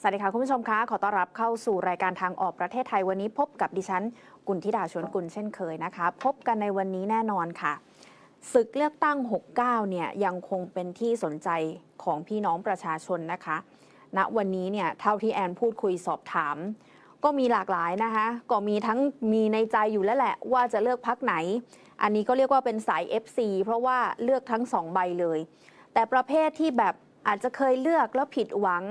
สวัสดีค่ะคุณผู้ชมคะขอต้อนรับเข้าสู่รายการทางออกประเทศไทยวันนี้พบกับดิฉันกุลธิดาชวนกุลเช่นเคยนะคะ พบกันในวันนี้แน่นอนค่ะศึกเลือกตั้ง 69 เนี่ยยังคงเป็นที่สนใจของพี่น้องประชาชนนะคะณวันนี้เนี่ยเท่าที่แอนพูดคุยสอบถาม ก็มีหลากหลายนะคะก็มีทั้งมีในใจอยู่แล้วแหละ ว่าจะเลือกพักไหน อันนี้ก็เรียกว่าเป็นสาย FC เพราะว่าเลือกทั้งสองใบเลย แต่ประเภทที่แบบอาจจะเคยเลือกแล้วผิดหวัง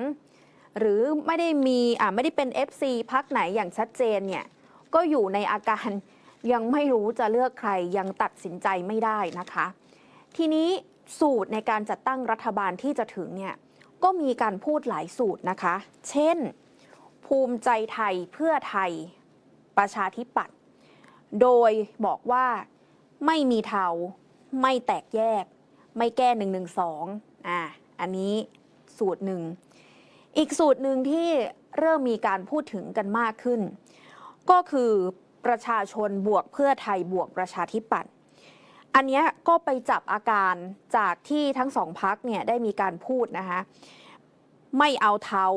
หรือไม่ได้มีอ่าไม่ได้เป็น FC พักไหนอย่างชัดเจนเนี่ยก็อยู่ในอาการยังไม่รู้จะเลือกใครยังตัดสินใจไม่ได้นะคะ ทีนี้สูตรในการจัดตั้งรัฐบาลที่จะถึงเนี่ยก็มีการพูดหลายสูตรนะคะ เช่น ภูมิใจไทยเพื่อไทยประชาธิปัตย์โดยบอกว่าไม่มีเทาไม่แตกแยก ไม่แก้1นึอ่าอันนี้สูตรหนึ่ง อีกสูตรหนึ่งที่เริ่มมีการพูดถึงกันมากขึ้น ก็คือประชาชนบวกเพื่อไทยบวกประชาธิปัตย์อันนี้ก็ไปจับอาการจากที่ทั้งสองพักเนี่ยได้มีการพูดนะคะไม่เอาเทา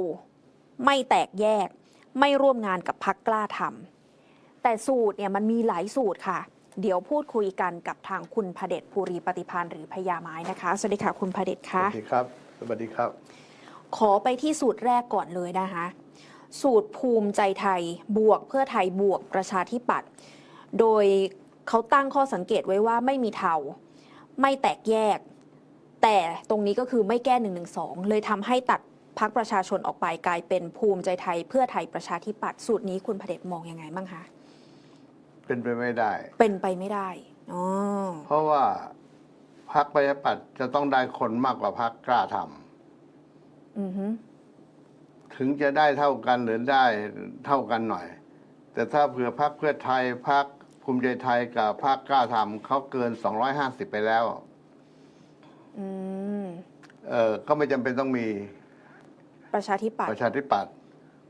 ไม่แตกแยก ไม่ร่วมงานกับพักกล้าทำแต่สูตรเนี่ยมันมีหลายสูตรค่ะ เดี๋ยวพูดคุยกันกับทางคุณพเดชภูริปฏิพานหรือพญาไม้นะคะ สวัสดีค่ะคุณพเดชสค่ะวัสดีครับ สวัสดีครับ ขอไปที่สูตรแรกก่อนเลยนะคะ สูตรภูมิใจไทยบวกเพื่อไทยบวกประชาธิปัตย์ โดยเขาตั้งข้อสังเกตไว้ว่าไม่มีเทาไม่แตกแยก แต่ตรงนี้ก็คือไม่แก้1นึเลยทำให้ตัดพักประชาชนออกไปกลายเป็นภูมิใจไทย เพื่อไทยประชาธิปัตย์สูตรนี้คุณพเดชมองยังไงบ้างคะ เป็นไปไม่ได้ เป็นไปไม่ได้อ๋อเพราะว่าพรรคประชาธิปัตย์จะต้องได้คนมากกว่าพรรคกล้าทอือฮึำถึงจะได้เท่ากันหรือได้เท่ากันหน่อย แต่ถ้าเผื่อพรรคเพื่อไทยพรรคภูมิใจไทยกับพรรคกล้าทำเขาเกิน 250 ไปแล้ว อืมเออก็ไม่จำเป็นต้องมีประชาธิปัตปย์ระชาธิปัตย์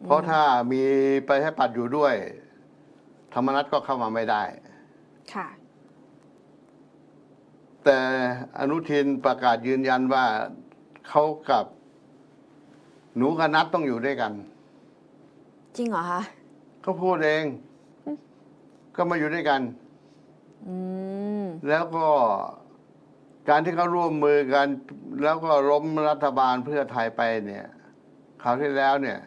เพราะถ้ามีประชาธิปัตย์อยู่ด้วย ธรรมนัตก็เข้ามาไม่ได้ ค่ะ แต่อนุทินประกาศยืนยันว่าเขากับ หนูกับนัทต้องอยู่ด้วยกัน จริงเหรอคะเขาพูดเอง ก็มาอยู่ด้วยกัน อืม แล้วก็การที่เขาร่วมมือกัน แล้วก็ล้มรัฐบาลเพื่อไทยไปเนี่ยคราวที่แล้วเนี่ย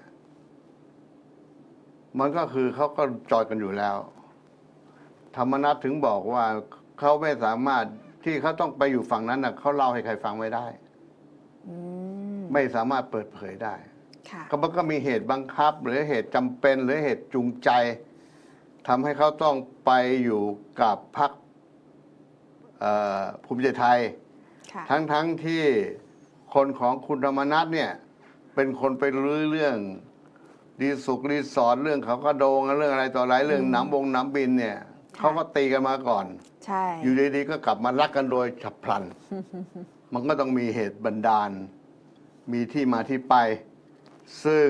มันก็คือเขาก็จอยกันอยู่แล้ว ธรรมนัตถึงบอกว่าเขาไม่สามารถที่เขาต้องไปอยู่ฝั่งนั้นนะเขาเล่าให้ใครฟังไม่ได้ อืมไม่สามารถเปิดเผยได้ ค่ะ ก็มันก็มีเหตุบังคับ หรือเหตุจำเป็นหรือเหตุจูงใจทำให้เขาต้องไปอยู่กับพรรคเอ่อภูมิใจไทย ค่ะ ทั้งทั้งที่คนของคุณธรรมนัฐเนี่ย เป็นคนไปรื้อเรื่อง รีสุกรีสอร์ทเรื่องเขาก็โดงเรื่องอะไรต่ออะไรเรื่องน้ำบงน้ำบินเนี่ยเขาก็ตีกันมาก่อน ใช่ อยู่ดีๆก็กลับมารักกันโดยฉับพลัน มันก็ต้องมีเหตุบันดาล มีที่มาที่ไป ซึ่ง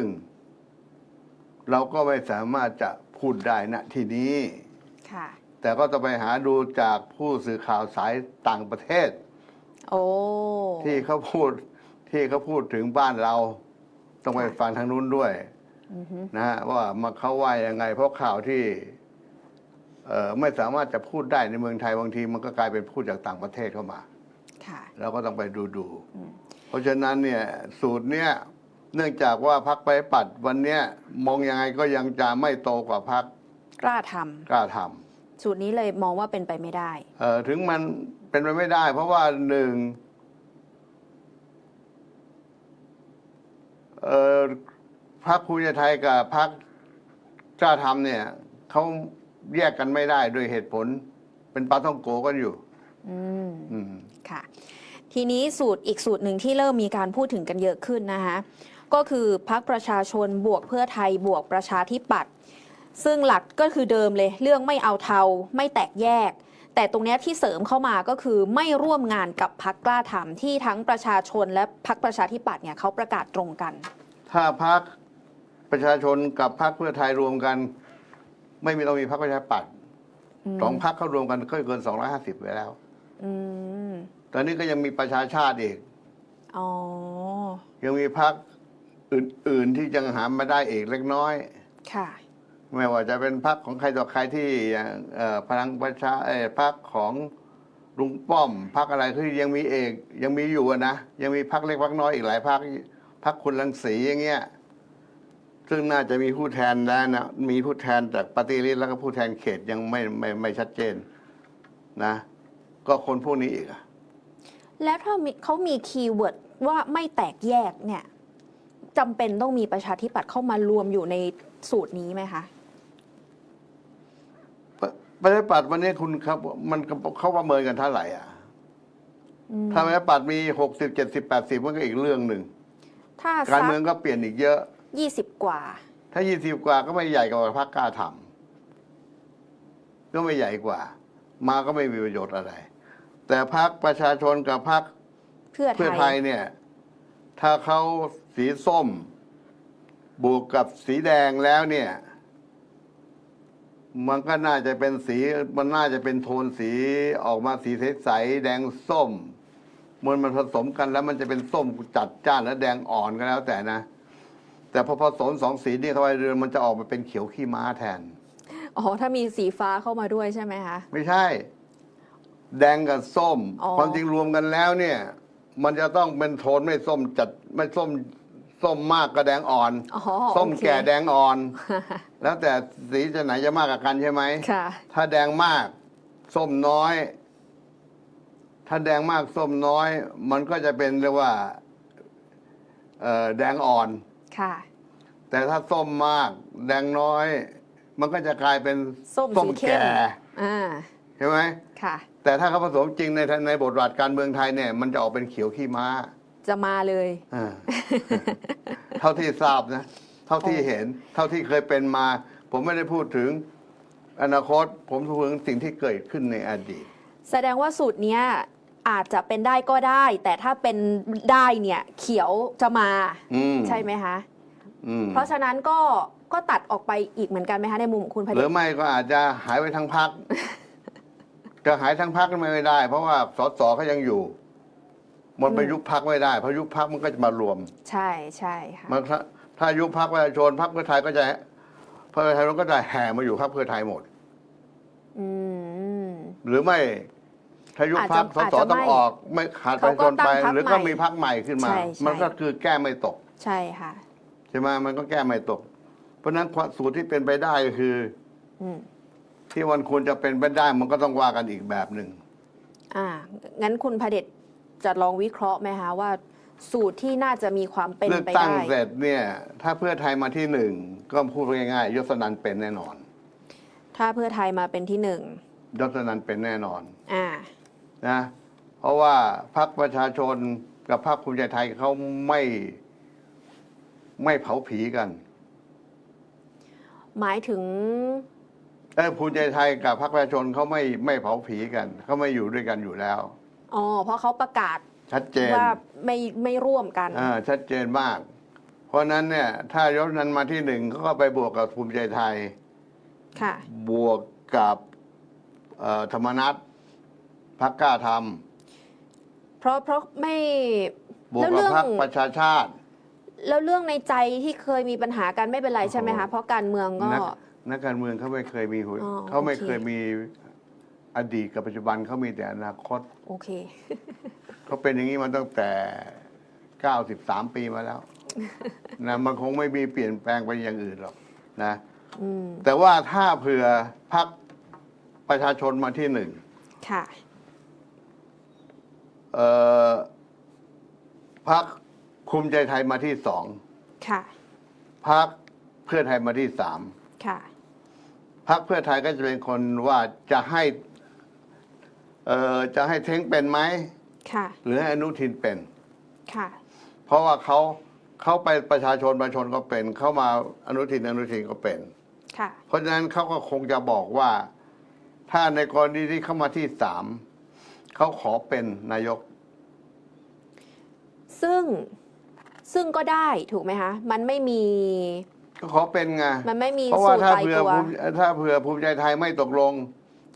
เราก็ไม่สามารถจะพูดได้ณที่นี้ค่ะ แต่ก็ต้องไปหาดูจากผู้สื่อข่าวสายต่างประเทศ โอ้ที่เขาพูดที่เขาพูดถึงบ้านเรา ต้องไปฟังทางนู้นด้วยอือฮึ นะฮะว่ามาเขาว่ายังไง เพราะข่าวที่เอ่อไม่สามารถจะพูดได้ในเมืองไทยบางที มันก็กลายเป็นพูดจากต่างประเทศเข้ามาค่ะเราก็ต้องไปดูดูอืมเพราะฉะนั้นเนี่ยสูตรเนี้ยเนื่องจากว่าพักไปปัดวันเนี้ยมองยังไงก็ยังจะไม่โตกว่าพักกล้าทกล้าทำสูตรนี้เลยมองว่าเป็นไปไม่ได้ำเอ่อถึงมันเป็นไปไม่ได้ เพราะว่าหนึ่งเอ่อ พักภูมิใจไทยกับพักกล้าทำเนี่ยเขาแยกกันไม่ได้โดยเหตุผล เป็นปลาท่องโกกันอยู่ อืมอืม ค่ะ ทีนี้สูตรอีกสูตรหนึ่งที่เริ่มมีการพูดถึงกันเยอะขึ้นนะคะก็คือพักประชาชนบวกเพื่อไทยบวกประชาธิปัตย์ซึ่งหลักก็คือเดิมเลย เรื่องไม่เอาเทาไม่แตกแยก แต่ตรงเนี้ยที่เสริมเข้ามาก็คือไม่ร่วมงานกับพักกล้าทำที่ทั้งประชาชนและพักประชาธิปัตย์เนี่ยเขาประกาศตรงกัน ถ้าพัก ประชาชนกับพักเพื่อไทยรวมกัน ไม่มีต้องมีพักประชาธิปัตย์มสองพักเขารวมกันก็เกินสองร้อยห้าสิบไปแล้ว อืมตอนนี้ก็ยังมีประชาชาติอีก อ๋อ ยังมีพักอื่น ๆ ที่ยังหามาได้อีกเล็กน้อย ค่ะ ไม่ว่าจะเป็นพักของใครต่อใครที่อย่างเอ่อพลังประชาเออพักของลุงป้อมพักอะไรที่ยังมีเอกยังมีอยู่อะนะยังมีพักเล็กพักน้อยอีกหลายพักพักคุณลังสีอย่างเงี้ย ซึ่งน่าจะมีผู้แทนแล้วนะมีผู้แทนจากปฏิริษีแล้วก็ผู้แทนเขตยังไม่ไม่ไม่ชัดเจนนะ ก็คนพวกนี้อีกอะแล้วถ้ามีเขามีคีย์เวิร์ดว่าไม่แตกแยกเนี่ยจำเป็นต้องมีประชาธิปัตย์เข้ามารวมอยู่ในสูตรนี้ไหมคะประประชาธิปัตย์วันนี้คุณครับ มันเขาประเมินกันเท่าไหร่อะอืมถ้าประชาธิปัตย์มีหกสิบเจ็ดสิบแปดสิบมันก็อีกเรื่องหนึ่งถ้าการสักเมืองก็เปลี่ยนอีกเยอะ ยี่สิบกว่า ถ้ายี่สิบกว่าก็ไม่ใหญ่กว่าพรรคกล้าทำก็ไม่ใหญ่กว่า มาก็ไม่มีประโยชน์อะไร แต่พรรคประชาชนกับพรรคเพื่อเพื่อไทไทยยเนี่ย ถ้าเขาสีส้ม บวกกับสีแดงแล้วเนี่ย มันก็น่าจะเป็นสี มันน่าจะเป็นโทนสีออกมาสีใสๆแดงส้ม มันมันผสมกันแล้วมันจะเป็นส้มจัดจ้านและแดงอ่อนก็แล้วแต่นะ แต่พอผสมสองสีนี่เข้าไปเรือนมันจะออกมาเป็นเขียวขี้ม้าแทน อ๋อ ถ้ามีสีฟ้าเข้ามาด้วยใช่ไหมคะ ไม่ใช่ แดงกับส้ม อ๋อ ความจริงรวมกันแล้วเนี่ย มันจะต้องเป็นโทนไม่ส้มจัดไม่ส้มส้มมากก็แดงอ่อน อ๋อส้มโอเคแก่แดงอ่อน แล้วแต่สีจะไหนจะมากกว่ากันใช่ไหม ค่ะ ถ้าแดงมาก ส้มน้อย ถ้าแดงมากส้มน้อย มันก็จะเป็นเรียกว่าเอ่อแดงอ่อน ค่ะ แต่ถ้าส้มมาก แดงน้อย มันก็จะกลายเป็นส้มสีเข้ม แก่อ่าใช่ไหมค่ะ แต่ถ้าเขาผสมจริงในในบทบาทการเมืองไทยเนี่ย มันจะออกเป็นเขียวขี้ม้าจะมาเลยอ่าเท่าที่ทราบนะ เท่าที่เห็น เท่าที่เคยเป็นมา ผมไม่ได้พูดถึงอนาคต ผมพูดถึงสิ่งที่เกิดขึ้นในอดีต แสดงว่าสูตรเนี้ย อาจจะเป็นได้ก็ได้ แต่ถ้าเป็นได้เนี่ยเขียวจะมาอืมใช่ไหมคะอืมเพราะฉะนั้นก็ก็ตัดออกไปอีกเหมือนกันไหมคะในมุมของคุณพหเดรือชไม่ก็อาจจะหายไปทั้งพัก จะหายทั้งพักไม่ได้ เพราะว่าสสเขายังอยู่ มันไปยุบพักไม่ได้เพราะยุบพักมันก็จะมารวม ใช่ใช่ค่ะมันถ้าถ้ายุบพักประชาชนพักเพื่อไทยก็จะเพื่อไทยมันก็จะแห่มาอยู่พักเพื่อไทยหมด อืมหรือไม่ ถ้ายุบพักสอาจสจะต้องไม่ออกไม่ขาดประชาชนไปเขาก็ตั้งพรรคหรือก็ใหม่มีพักใหม่ขึ้นมา ใช่ใช่ มันก็คือแก้ไม่ตก ใช่ค่ะ ใช่ไหมมันก็แก้ไม่ตก เพราะฉะนั้นความสูตรที่เป็นไปได้ก็คือ อืมที่มันควรจะเป็นไปได้มันก็ต้องว่ากันอีกแบบหนึ่ง อ่า งั้นคุณพเดชจะลองวิเคราะห์ไหมคะว่า สูตรที่น่าจะมีความเป็นเลือกไปตั้งได้ เสร็จเนี่ย ถ้าเพื่อไทยมาที่หนึ่งก็พูดง่ายๆยศนันท์เป็นแน่นอนถ้าเพื่อไทยมาเป็นที่หนึ่งยศนันท์เป็นแน่นอน อ่า นะเพราะว่าพรรคประชาชนกับพรรคภูมิใจไทยเขาไม่ไม่เผาผีกัน หมายถึงเออภูมิใจไทยกับพรรคประชาชนเขาไม่ไม่เผาผีกันเขาไม่อยู่ด้วยกันอยู่แล้วอ๋อเพราะเขาประกาศชัดเจนว่าไม่ไม่ร่วมกันอ่าชัดเจนมาก เพราะฉะนั้นเนี่ย ถ้ายศนั้นมาที่หนึ่งเขาก็ไปบวกกับภูมิใจไทย ค่ะ บวกกับเอ่อธรรมนัต พรรคกล้าทเพราะเพราะไม่ำบวกแล้วกับเรื่องพรรคประชาชาติ แล้วเรื่องในใจที่เคยมีปัญหากันไม่เป็นไรใช่ไหมคะโอ้โหเพราะการเมืองก็ นักนักการเมืองเขาไม่เคยมีหัวอ๋อเขาไม่โอเค เคยมีอดีตกับปัจจุบันเขามีแต่อนาคตโอเค เขาเป็นอย่างนี้มาตั้งแต่ 93 ปีมาแล้ว นะมันคงไม่มีเปลี่ยนแปลงไปอย่างอื่นหรอกนะ อืมแต่ว่าถ้าเผื่อพักประชาชนมาที่หนึ่ง ค่ะเอ่อ พักภูมิใจไทยมาที่สองค่ะ พักเพื่อไทยมาที่สามค่ะ พักเพื่อไทยก็จะเป็นคนว่าจะให้ เอ่อจะให้เท้งเป็นไหมค่ะ หรือให้อนุทินเป็น ค่ะ เพราะว่าเขาเขาไปประชาชนประชาชนก็เป็น เข้ามาอนุทินอนุทินก็เป็น ค่ะ เพราะฉะนั้นเขาก็คงจะบอกว่า ถ้าในกรณีที่เข้ามาที่สาม เขาขอเป็นนายก ซึ่งซึ่งก็ได้ถูกไหมคะ มันไม่มี ก็ขอเป็นไงมันไม่มีเพราะสูว่าตรถ้าตายเผื่อตัวภูมิถ้าเผื่อภูมิใจไทยไม่ตกลง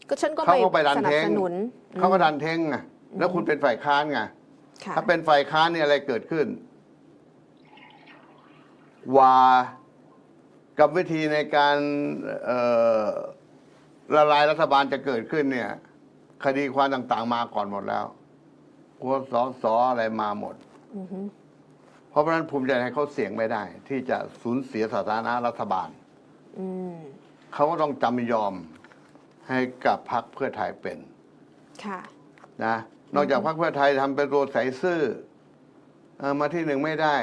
ก็ฉันก็เขาก็ไปดันสนัเท้บงสนุนเขาก็ดันเท้งไงแล้วคุณเป็นฝ่ายค้านไงค่ะถ้าเป็นฝ่ายค้านเนี่ยอะไรเกิดขึ้น ว่ากับวิธีในการเอ่อละลายรัฐบาลจะเกิดขึ้นเนี่ย คดีความต่างๆ มาก่อนหมดแล้วหัวสอสออะไรมาหมดอือฮึเพราะฉะนั้นภูมิใจไทยเขาเสี่ยงไม่ได้ ที่จะสูญเสียสถานะรัฐบาลอืมเขาก็ต้องจำยอมให้กับพรรคเพื่อไทยเป็น ค่ะ นะ นอกจากพรรคเพื่อไทยทำเป็นตัวใสซื่อเออมาที่หนึ่งไม่ได้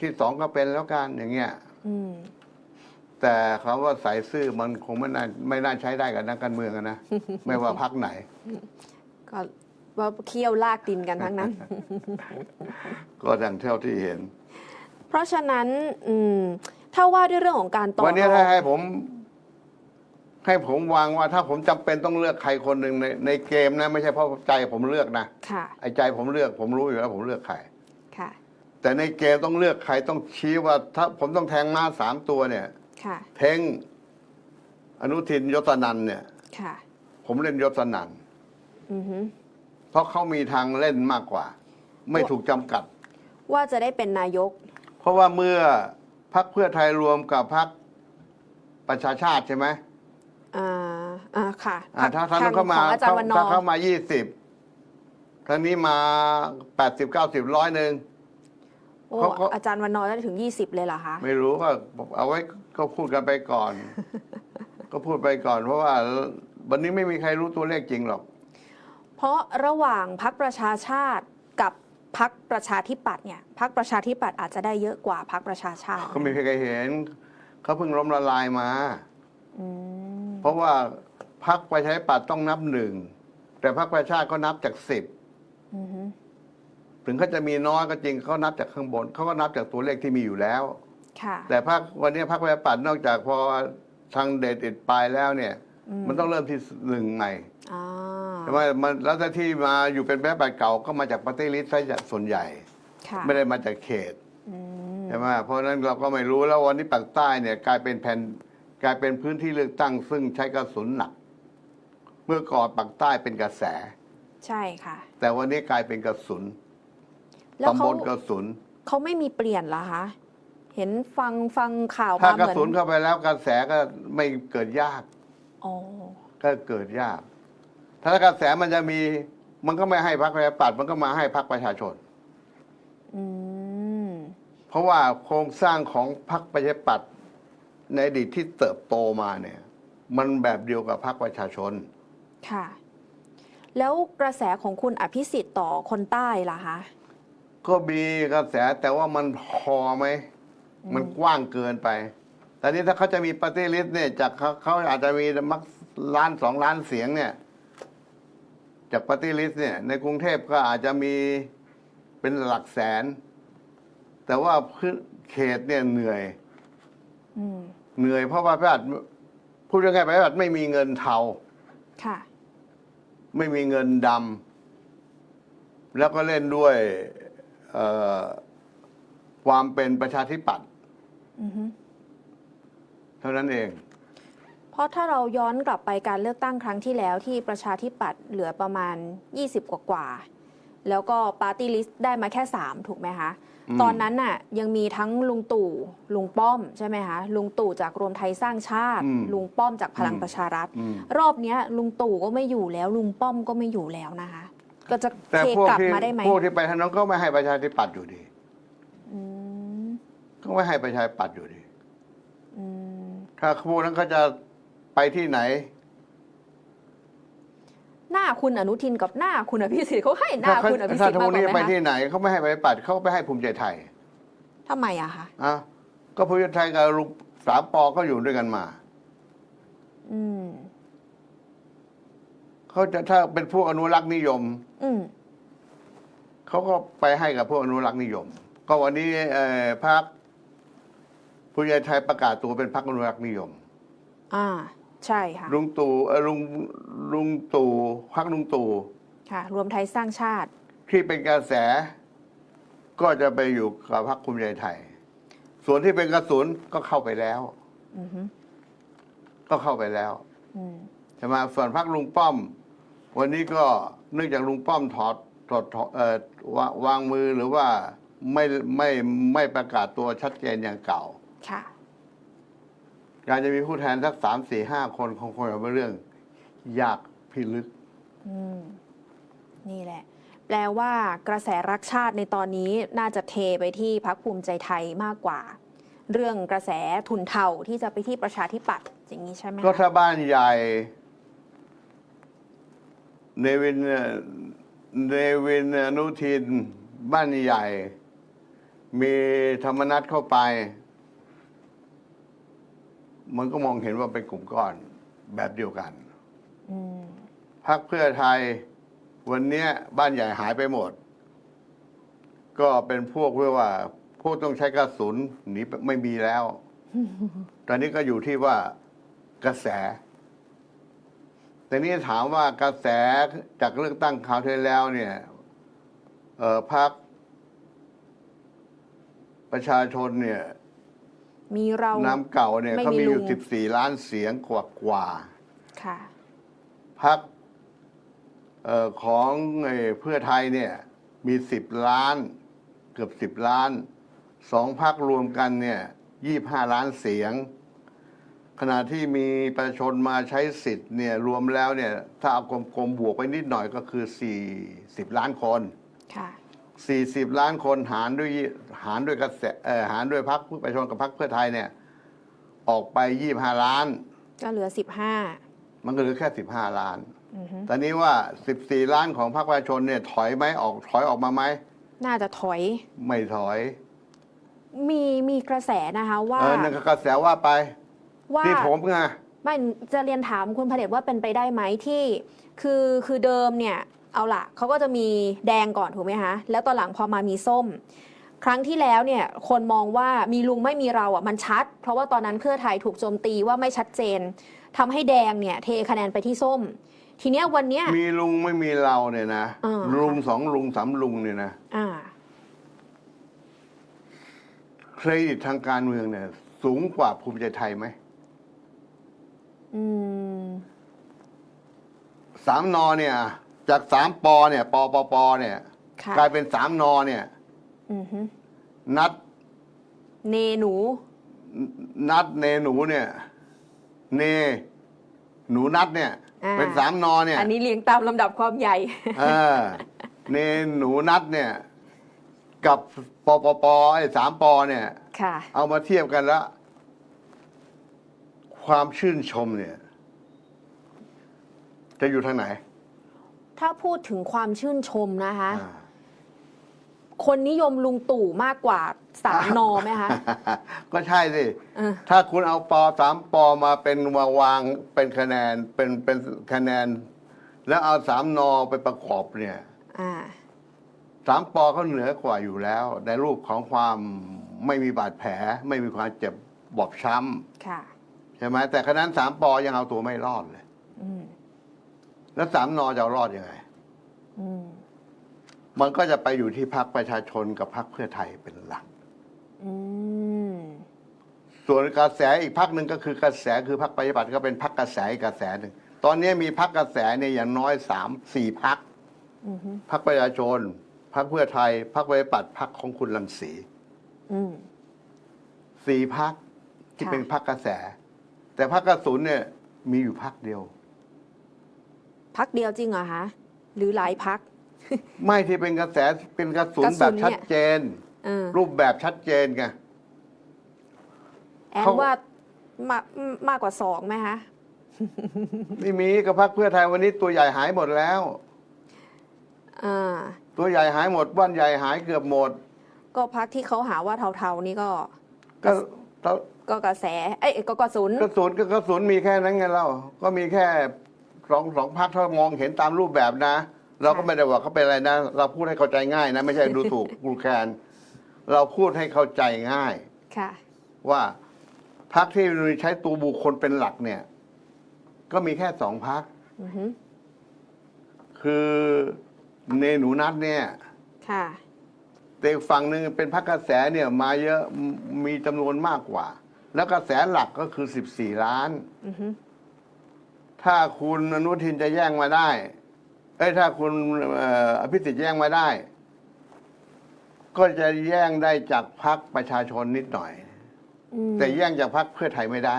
ที่สองก็เป็นแล้วกันอย่างเงี้ยอืม แต่คำว่าใสซื่อมันคงไม่น่าไม่น่าใช้ได้กับนักการเมืองอะนะ ไม่ว่าพรรคไหน ก็ว่าเคี่ยวลากดินกันทั้งนั้น ก็ดังเท่าที่เห็น เพราะฉะนั้น อืมถ้าว่าด้วยเรื่องของการต่อวันนี้รอถ้างให้ผม ให้ผมวางว่า ถ้าผมจำเป็นต้องเลือกใครคนหนึ่งในในเกมนะ ไม่ใช่เพราะใจผมเลือกนะค่ะไอ้ใจผมเลือก ผมรู้อยู่แล้วผมเลือกใครค่ะ แต่ในเกมต้องเลือกใครต้องชี้ว่า ถ้าผมต้องแทงม้าสามตัวเนี่ย ค่ะเท้งอนุทินยศนันท์เนี่ย ค่ะ ผมเล่นยศนันท์อือฮึเพราะเขามีทางเล่นมากกว่า ไม่ถูกจำกัด ว่าจะได้เป็นนายก เพราะว่าเมื่อพักเพื่อไทยรวมกับพักประชาชาติใช่ไหมอ่า อ่า ค่ะอ่าถ้าท่านเข้ามาของอาจารย์วันนอถ้าเข้ามายี่สิบท่างนี้มาแปดสิบเก้าสิบร้อยหนึ่งโอ้เขาก็อาจารย์วันนอร์ได้ถึง20เลยเหรอคะ ไม่รู้ว่าเอาไว้ก็พูดกันไปก่อน ก็พูดไปก่อน เพราะว่าวันนี้ไม่มีใครรู้ตัวเลขจริงหรอก เพราะระหว่างพักประชาชาติกับพักประชาธิปัตย์เนี่ยพักประชาธิปัตย์อาจจะได้เยอะกว่าพักประชาชาติก็ไม่มีใครเห็นเขาเพิ่งล้มละลายมา อืมเพราะว่าพักประชาธิปัตย์ต้องนับหนึ่ง แต่พักประชาชาติก็นับจากสิบอือฮึถึงเขาจะมีน้อยก็จริงเขานับจากข้างบนเขาก็นับจากตัวเลขที่มีอยู่แล้วค่ะ แต่พักวันนี้พักประชาธิปัตย์นอกจากพอทางเดชอิดไปแล้วเนี่ยอืมมันต้องเริ่มที่หนึ่งใหม่อ่าใช่ไหมมันแล้วแต่ที่มาอยู่เป็นแบบเก่าก็มาจากปฏิริษีซะส่วนใหญ่ค่ะไม่ได้มาจากเขตอืมใช่ไหมเพราะฉะนั้นเราก็ไม่รู้แล้ววันนี้ปากใต้เนี่ยกลายเป็นแผ่นกลายเป็นพื้นที่เลือกตั้ง ซึ่งใช้กระสุนหนัก เมื่อก่อนปากใต้เป็นกระแส ใช่ค่ะ แต่วันนี้กลายเป็นกระสุนแล้วตำบเขาลกระสุนเขาไม่มีเปลี่ยนเหรอคะ เห็นฟังฟังข่าวถ้ามาเหกระมือนสุนเข้าไปแล้วกระแสก็ไม่เกิดยาก อ๋อก็เกิดยาก ถ้ากระแสมันจะมี มันก็ไม่ให้พรรคประชาธิปัตย์มันก็มาให้พรรคประชาชน อืมเพราะว่าโครงสร้างของพรรคประชาธิปัตย์ในอดีตที่เติบโตมาเนี่ย มันแบบเดียวกับพรรคประชาชน ค่ะ แล้วกระแสของคุณอภิสิทธิ์ต่อคนใต้ล่ะคะก็มีกระแสแต่ว่ามันพอไหม มันกว้างเกินไปแต่นี้ถ้าเขาจะมีปฏิริษีเนี่ยจากเขาเขาอาจจะมีมักล้านสองล้านเสียงเนี่ย จากปฏิริษีเนี่ย ในกรุงเทพก็อาจจะมีเป็นหลักแสน แต่ว่าพื้นเขตเนี่ยเหนื่อยอืมเหนื่อยเพราะว่าพระอาจพูดยังไงไปพระอาจไม่มีเงินเทาค่ะ ไม่มีเงินดำแล้วก็เล่นด้วยเอ่อความเป็นประชาธิปัตย์อือฮึ เท่านั้นเอง เพราะถ้าเราย้อนกลับไปการเลือกตั้งครั้งที่แล้วที่ประชาธิปัตย์เหลือประมาณ 20 กว่ากว่าๆแล้วก็ปาร์ตี้ลิสต์ได้มาแค่ 3 ถูกไหมคะอืมตอนนั้นน่ะยังมีทั้งลุงตู่ลุงป้อมใช่ไหมคะลุงตู่จากรวมไทยสร้างชาติ อืมลุงป้อมจากพลังอืมประชารัฐ อืม รอบเนี้ยลุงตู่ก็ไม่อยู่แล้ว ลุงป้อมก็ไม่อยู่แล้วนะคะ ก็จะแต่เทพวกกลับที่มาได้ไหมพวกที่ไปทางนั้นก็ไม่ให้ประชาธิปัตย์อยู่ดีอืม ก็ไม่ให้ประชาธิปัตย์อยู่ดีอืมถ้าพวกนั้นเขาจะไปที่ไหน หน้าคุณอนุทินกับหน้าคุณอภิสิทธิ์เขาให้หน้าถ้าเขาคุณอภิถ้าสิทธิ์ทมากงกนี้ว่าไหไปมคะที่ไหนเขาไม่ให้ประชาธิปัตย์เขาไปให้ภูมิใจไทยทำไมอะคะอะก็ภูมิใจไทยกับลุงสามปอก็อยู่ด้วยกันมา อืมเขาจะถ้าเป็นพวกอนุรักษ์นิยม อืมเขาก็ไปให้กับพวกอนุรักษ์นิยม ก็วันนี้เอ่อพรรค ภูมิใจไทยประกาศตัวเป็นพรรคอนุรักษ์นิยม อ่า ใช่ค่ะ ลุงตู่เอ่อลุงลุงตู่พรรคลุงตู่ค่ะ รวมไทยสร้างชาติ ที่เป็นกระแส ก็จะไปอยู่กับพรรคภูมิใจไทย ส่วนที่เป็นกระสุนก็เข้าไปแล้ว อือฮึก็เข้าไปแล้ว อืมใช่ไหมส่วนพรรคลุงป้อม วันนี้ก็เนื่องจากลุงป้อมถอดถอดถอดเอ่อวางวางมือหรือว่าไม่ไม่ไม่ประกาศตัวชัดเจนอย่างเก่า ค่ะ การจะมีผู้แทนสักสามสี่ห้าคนคงคงจะเป็นเรื่อง ยากพิลึกอืม นี่แหละ แปลว่ากระแสรักชาติในตอนนี้น่าจะเทไปที่พักภูมิใจไทยมากกว่า เรื่องกระแสทุนเทาที่จะไปที่ประชาธิปัตย์อย่างนี้ใช่ไหมก็คะถ้าบ้านใหญ่ เนวินเนวินอนุทิน บ้านใหญ่ มีธรรมนัตเข้าไป มันก็มองเห็นว่าเป็นกลุ่มก้อนแบบเดียวกันอืมพักเพื่อไทยวันเนี้ยบ้านใหญ่หายไปหมด ก็เป็นพวกเรียกว่าพวกต้องใช้กระสุนหนีไปไม่มีแล้ว ตอนนี้ก็อยู่ที่ว่ากระแส แต่นี่ถามว่ากระแสจากเลือกตั้งคราวที่แล้วเนี่ยเออพักประชาชนเนี่ย มีเราน้ำเก่าเนี่ยไม่เขามีมีอยู่ลุงสิบสี่ล้านเสียงกว่ากว่าๆค่ะพักของเอ่อเพื่อไทยเนี่ยมีสิบล้าน เกือบสิบล้านสองพักรวมกันเนี่ยยี่ห้าล้านเสียง ขณะที่มีประชาชนมาใช้สิทธิ์เนี่ยรวมแล้วเนี่ยถ้าเอากลมๆบวกไปนิดหน่อยก็คือสี่สิบล้านคนค่ะ สี่สิบล้านคนหารด้วยหารด้วยกระแสเอ่อหารด้วยพักประชาชนกับพักเพื่อไทยเนี่ย ออกไปยี่ห้าล้าน ก็เหลือสิบห้ามันก็เหลือแค่สิบห้าล้าน อือฮึตอนนี้ว่า 14 ล้านของพรรคประชาชนเนี่ยถอยไหมออกถอยออกมาไหม น่าจะถอยไม่ถอย มีมีกระแสนะคะว่าเออนั่นก็กระแสว่าไป ว่า นี่ผมไง ไม่จะเรียนถามคุณพระเดชว่าเป็นไปได้ไหมที่ คือคือเดิมเนี่ย เอาล่ะเขาก็จะมีแดงก่อนถูกไหมคะแล้วตอนหลังพอมามีส้ม ครั้งที่แล้วเนี่ยคนมองว่ามีลุงไม่มีเราอะมันชัด เพราะว่าตอนนั้นเพื่อไทยถูกโจมตีว่าไม่ชัดเจนทำให้แดงเนี่ยเทคะแนนไปที่ส้ม ทีเนี้ยวันเนี้ยมีลุงไม่มีเราเนี่ยนะอ่าลุงสองลุงสามลุงเนี่ยนะอ่าเครดิตทางการเมืองเนี่ย สูงกว่าภูมิใจไทยไหมอืมสามนอเนี่ย จากสามปอเนี่ยปอปอปอเนี่ย ค่ะกลายเป็นสามนอเนี่ย อือฮึนัดเนหนู นัดเนหนูเนี่ย เน หนูนัดเนี่ย อ่า เป็นสามนอเนี่ยอันนี้เรียงตามลำดับความใหญ่ เออเนหนูนัดเนี่ย กับปปปไอ้สามปอเนี่ย ค่ะ เอามาเทียบกันแล้ว ความชื่นชมเนี่ย จะอยู่ทางไหน ถ้าพูดถึงความชื่นชมนะคะอ่าคนนิยมลุงตู่มากกว่าสามนอไหมคะ ก็ใช่สิเออถ้าคุณเอาปอสามปอมาเป็นวางวางเป็นคะแนนเป็นเป็นคะแนน แล้วเอาสามนอไปประกอบเนี่ยอ่า สามปอเขาเหนือกว่าอยู่แล้ว ในรูปของความไม่มีบาดแผล ไม่มีความเจ็บบอบช้ำค่ะใช่ไหมแต่คะแนนสามปอยังเอาตัวไม่รอดเลย อืม แล้วสามนอจะเอารอดยังไงอืมมันก็จะไปอยู่ที่พักประชาชนกับพักเพื่อไทยเป็นหลักอืมส่วนกระแสอีกพักหนึ่งก็คือกระแสคือพักประชาธิปัตย์ก็เป็นพักกระแสอีกกระแสหนึ่งตอนนี้มีพักกระแสเนี่ยอย่างน้อยสามสี่พักอือฮึพักประชาชนพักเพื่อไทยพักประชาธิปัตย์พักของคุณลังสีอืมสี่พักที่ค่ะเป็นพักกระแส แต่พักกระสุนเนี่ยมีอยู่พักเดียว พักเดียวจริงเหรอคะหรือหลายพัก ไม่ที่เป็นกระแสเป็นกระสุนกระสุนแบบชัดเนี่ย เจน เออรูปแบบชัดเจนไง แอนเขา ว่ามากมากกว่าสองไหมคะไม่มีกับพักเพื่อไทยวันนี้ตัวใหญ่หายหมดแล้ว อ่าตัวใหญ่หายหมดบ้านใหญ่หายเกือบหมด ก็พักที่เขาหาว่าเทาๆนี่ก็ ก็ก็ก็กระแสเอ้ยก็กระสุนกระสุนก็กระสุนมีแค่นั้นไงเราก็มีแค่ สองสองพักถ้ามองเห็นตามรูปแบบนะ เราก็ไม่ได้ว่าเขาเป็นอะไรนะ เราพูดให้เข้าใจง่ายนะ ไม่ใช่ดูถูกกูแคลนเราพูดให้เข้าใจง่าย ค่ะ ว่าพักที่ใช้ตัวบุคคลเป็นหลักเนี่ย ก็มีแค่สองพัก อือฮึคือเนหนูนัดเนี่ย ค่ะ แต่อีกฝั่งหนึ่งเป็นพักกระแสเนี่ยมาเยอะมมีจำนวนมากกว่า แล้วกระแสหลักก็คือสิบสี่ล้าน อือฮึ ถ้าคุณอนุทินจะแย่งมาได้ เอ้ยถ้าคุณเอ่ออภิสิทธิ์แย่งมาได้ ก็จะแย่งได้จากพักประชาชนนิดหน่อยอืมแต่แย่งจากพรรคเพื่อไทยไม่ได้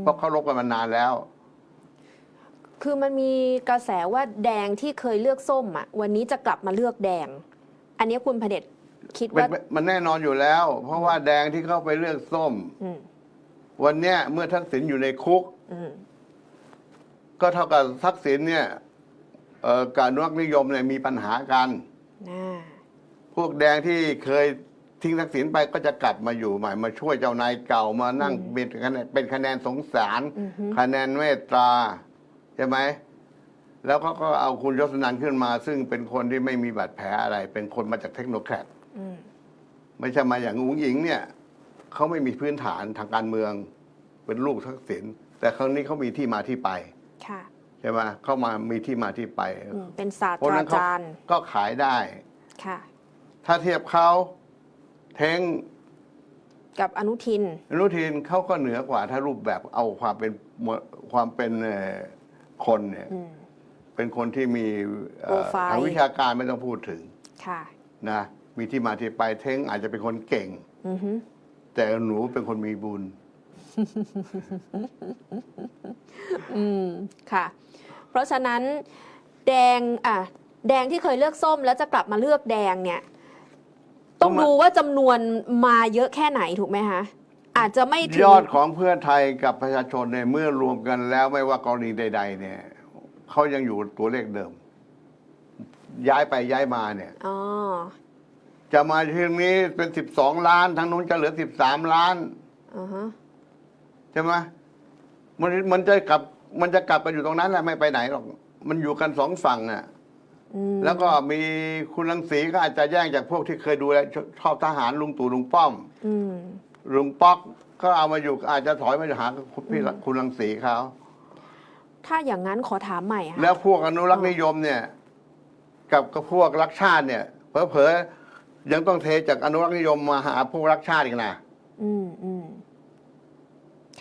เพราะเขารบกันมานานแล้ว คือมันมีกระแสว่าแดงที่เคยเลือกส้มอะ วันนี้จะกลับมาเลือกแดง อันนี้คุณพเดชคิดเป็นว่ามันแน่นอนอยู่แล้ว เพราะว่าแดงที่เข้าไปเลือกส้มอืมวันเนี้ยเมื่อทักษิณอยู่ในคุกอืม ก็เท่ากับทักษิณเนี่ยเอ่อการนุรักษ์นิยมเนี่ยมีปัญหากันน่าพวกแดงที่เคยทิ้งทักษิณไปก็จะกลับมาอยู่ใหม่ มาช่วยเจ้านายเก่ามานั่งเป็นคะแนนเป็นคะแนนสงสารอือฮึคะแนนเมตตาใช่ไหมแล้วเขาก็เอาคุณยศนันท์ขึ้นมา ซึ่งเป็นคนที่ไม่มีบาดแผลอะไร เป็นคนมาจากเทคโนแครดอืมไม่ใช่มาอย่างอุ้งอิงเนี่ยเขาไม่มีพื้นฐานทางการเมือง เป็นลูกทักษิณแต่ครั้งนี้เขามีที่มาที่ไป ค่ะใช่ไหมเข้ามามีที่มาที่ไปอืมเป็นศาสตเพราะฉะรานั้นเขาจารย์ก็ขายได้ ค่ะ ถ้าเทียบเขาเท้งกับอนุทิน อนุทินเขาก็เหนือกว่า ถ้ารูปแบบเอาความเป็นมวความเป็นเอ่อคนเนี่ยอืม เป็นคนที่มีเอ่อโปรไฟล์ ทางวิชาการไม่ต้องพูดถึงค่ะ นะมีที่มาที่ไปเท้งอาจจะเป็นคนเก่ง อือฮึแต่หนูเป็นคนมีบุญ อืมค่ะ เพราะฉะนั้นแดงอะแดงที่เคยเลือกส้มแล้วจะกลับมาเลือกแดงเนี่ย ต้องต้องมาดูว่าจำนวนมาเยอะแค่ไหนถูกไหมคะอาจจะไม่ถึงยอดของเพื่อไทยกับประชาชนเนี่ยเมื่อรวมกันแล้วไม่ว่ากรณีใด ๆ เนี่ยเขายังอยู่ตัวเลขเดิม ย้ายไปย้ายมาเนี่ยอ๋อจะมาทีนี้เป็นสิบสองล้านทางนู้นจะเหลือสิบสามล้านอือฮะใช่ไหมมันมันจะกลับมันจะกลับไปอยู่ตรงนั้นแหละไม่ไปไหนหรอก มันอยู่กันสองฝั่งอะอืมแล้วก็มีคุณลังสีก็อาจจะแย่งจากพวกที่เคยดูแลชชอบทหารลุงตู่ลุงป้อมอืมลุงป๊อกก็เอามาอยู่อาจจะถอยมาหาคุณพี่คุณลังสีเขาถ้าอย่างนั้นขอถามใหม่ค่ะแล้วพวกอนุรักษ์นิยมเนี่ย กับกับพวกรักชาติเนี่ยเผลอๆยังต้องเทจากอนุรักษ์นิยมมาหาพวกรักชาติอีกนะอืมอืม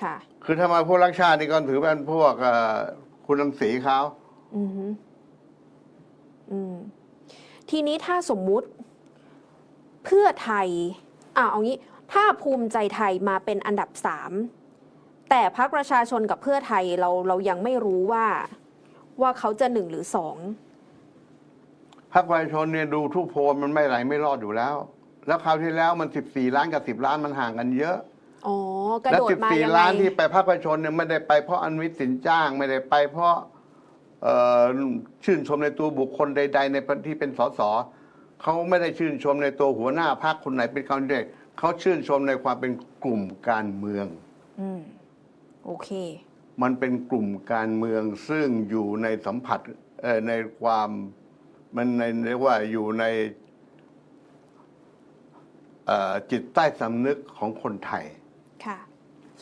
ค่ะ คือถ้ามาพวกรักชาตินี่ก็ถือเป็นพวกเอ่อคุณลังสีเขาอือฮึอืม ทีนี้ถ้าสมมุติเพื่อไทย อ่าเอางี้ ถ้าภูมิใจไทยมาเป็นอันดับสามแต่พรรคประชาชนกับเพื่อไทยเราเรายังไม่รู้ว่า ว่าเขาจะหนึ่งหรือสองพรรคประชาชนเนี่ยดูทุกโพลมันไม่ไหลไม่รอดอยู่แล้ว แล้วคราวที่แล้วมันสิบสี่ล้านกับสิบล้านมันห่างกันเยอะ อ๋อกระและโดดสิบมาสี่ยังไงล้านที่ไปภาคประชาชนเนี่ยไม่ได้ไปเพราะอนุวิทย์สินจ้างไม่ได้ไปเพราะเอ่อชื่นชมในตัวบุคคลใด ๆ ในพื้นที่เป็นสสเขาไม่ได้ชื่นชมในตัวหัวหน้าพรรคคนไหนเป็นคนเด็กเขาชื่นชมในความเป็นกลุ่มการเมือง อืมโอเค มันเป็นกลุ่มการเมืองซึ่งอยู่ในสัมผัสเอ่อในความมันในเรียกว่าอยู่ในเอ่อจิตใต้สำนึกของคนไทยค่ะ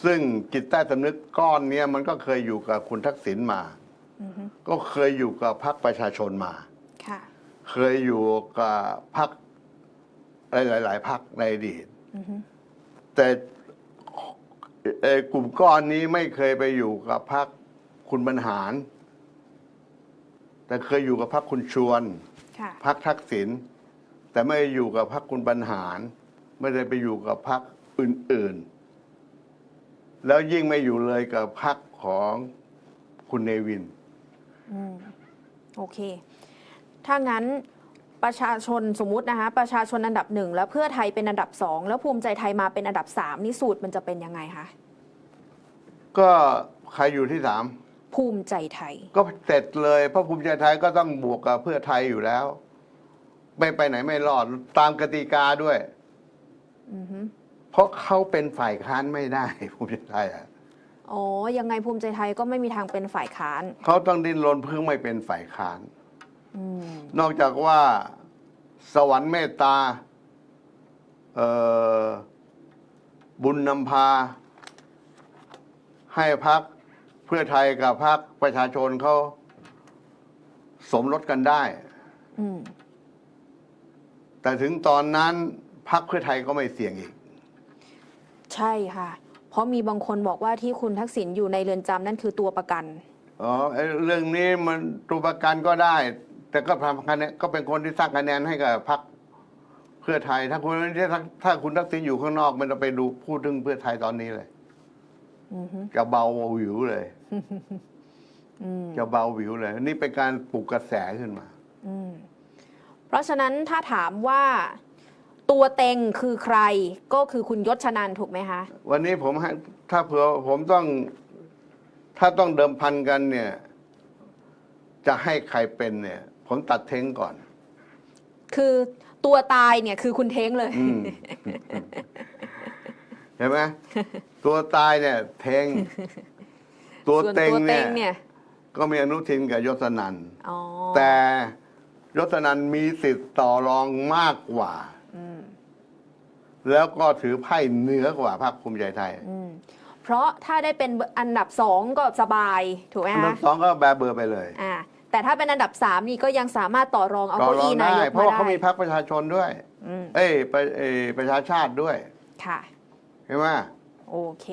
ซึ่งจิตใต้สำนึกก้อนเนี้ยมันก็เคยอยู่กับคุณทักษิณมา อือฮึก็เคยอยู่กับพรรคประชาชนมา ค่ะ เคยอยู่กับพรรคหลาย ๆพรรคในอดีต อือฮึแต่เอ่อกลุ่มก้อนนี้ไม่เคยไปอยู่กับพรรคคุณบรรหาร แต่เคยอยู่กับพรรคคุณชวนค่ะ พรรคทักษิณแต่ไม่ได้อยู่กับพรรคคุณบรรหาร ไม่ได้ไปอยู่กับพรรคอื่น ๆ แล้วยิ่งไม่อยู่เลยกับพรรคของคุณเนวิน อืมโอเค ถ้างั้นประชาชนสมมุตินะคะประชาชนอันดับหนึ่งแล้วเพื่อไทยเป็นอันดับสองแล้วภูมิใจไทยมาเป็นอันดับสามนี่สูตรมันจะเป็นยังไงคะก็ใครอยู่ที่สามภูมิใจไทย ก็เสร็จเลยเพราะภูมิใจไทยก็ต้องบวกกับเพื่อไทยอยู่แล้ว ไม่ไปไหนไม่รอดตามกติกาด้วย อือฮึ เพราะเขาเป็นฝ่ายค้านไม่ได้ภูมิใจไทยอะอ๋อ ยังไงภูมิใจไทยก็ไม่มีทางเป็นฝ่ายค้าน เขาต้องดิ้นรนเพื่อไม่เป็นฝ่ายค้าน อืม นอกจากว่าสวรรค์เมตตาเอ่อบุญนำพา ให้พักเพื่อไทยกับพักประชาชนเขาสมรสกันได้ อืม แต่ถึงตอนนั้นพักเพื่อไทยก็ไม่เสี่ยงอีก ใช่ค่ะ เพราะมีบางคนบอกว่าที่คุณทักษิณอยู่ในเรือนจำนั่นคือตัวประกัน อ๋อไอ้เรื่องนี้มันตัวประกันก็ได้ แต่ก็ทำคะแนนก็เป็นคนที่สร้างคะแนนให้กับพรรคเพื่อไทย ถ้าคุณถ้าถ้าคุณทักษิณอยู่ข้างนอกไมันจะไปดูพูดถึงเพื่อไทยตอนนี้เลยอือฮึจะเบาหวิวเลย อืม จะเบาหวิวเลย นี่เป็นการปลุกกระแสขึ้นมา อืมเพราะฉะนั้นถ้าถามว่า ตัวเต็งคือใครก็คือคุณยศชนันถูกไหมคะวันนี้ผมให้ถ้าเผื่อผมต้องถ้าต้องเดิมพันกันเนี่ย จะให้ใครเป็นเนี่ย ผมตัดเท้งก่อน คือตัวตายเนี่ยคือคุณเท้งเลย อืม เห็นไหมตัวตายเนี่ย เท้ง ตัวส่วนเต็งตัวเต็เนี่งเนี่ย ยก็มีอนุทินกับยศนันท์อ๋อแต่ยศนันท์มีสิทธิ์ต่อรองมากกว่าอืม แล้วก็ถือไพ่เหนือกว่าพรรคภูมิใจไทยอืมเพราะถ้าได้เป็นอันดับสองก็สบายถูกไหมอันดัคะบสองก็แบเบอร์ไปเลยอ่าแต่ถ้าเป็นอันดับสามนี่ก็ยังสามารถต่อรองเอาต่อเก้ารองอี้นาได้ ยกเพราะว่ามาเขามีได้พรรคประชาชนด้วย อืมเอ้ยประเอ้ยประชาชาติด้วยค่ะเห็นไหมโอเค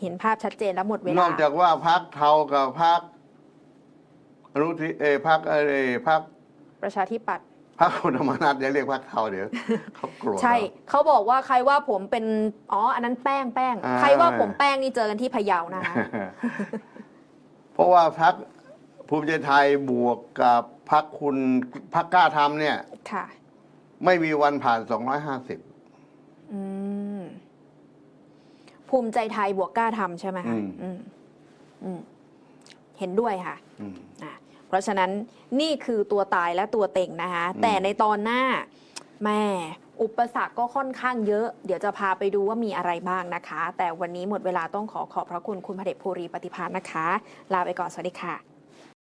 เห็นภาพชัดเจนแล้วหมดเวนลาอกจากว่าพรรคเทากับพรรคอนุทิเอยพรรคเอยพรรคประชาธิปัตย์ พรรคคุณธรรมนัฐอย่าเรียกพรรคเทาเดี๋ยวเขาโกรธ ใช่เราเขาบอกว่าใครว่าผมเป็นอ๋ออันนั้นแป้งแป้งอ่า ใครว่าผมแป้งนี่เจอกันที่พะเยานะคะ เพราะว่าพรรคภูมิใจไทยบวกกับพรรคคุณพรรคกล้าทำเนี่ย ค่ะ ไม่มีวันผ่าน 250 อืม ภูมิใจไทยบวกกล้าทำใช่ไหมคะอืม อืมอืม เห็นด้วยค่ะ อืม อะ เพราะฉะนั้นนี่คือตัวตายและตัวเต็งนะคะอืมแต่ในตอนหน้าแม่อุปสรรคก็ค่อนข้างเยอะ เดี๋ยวจะพาไปดูว่ามีอะไรบ้างนะคะ แต่วันนี้หมดเวลาต้องขอขอบพระคุณคุณพระเดชภูริปฏิภาณนะคะ ลาไปก่อน สวัสดีค่ะ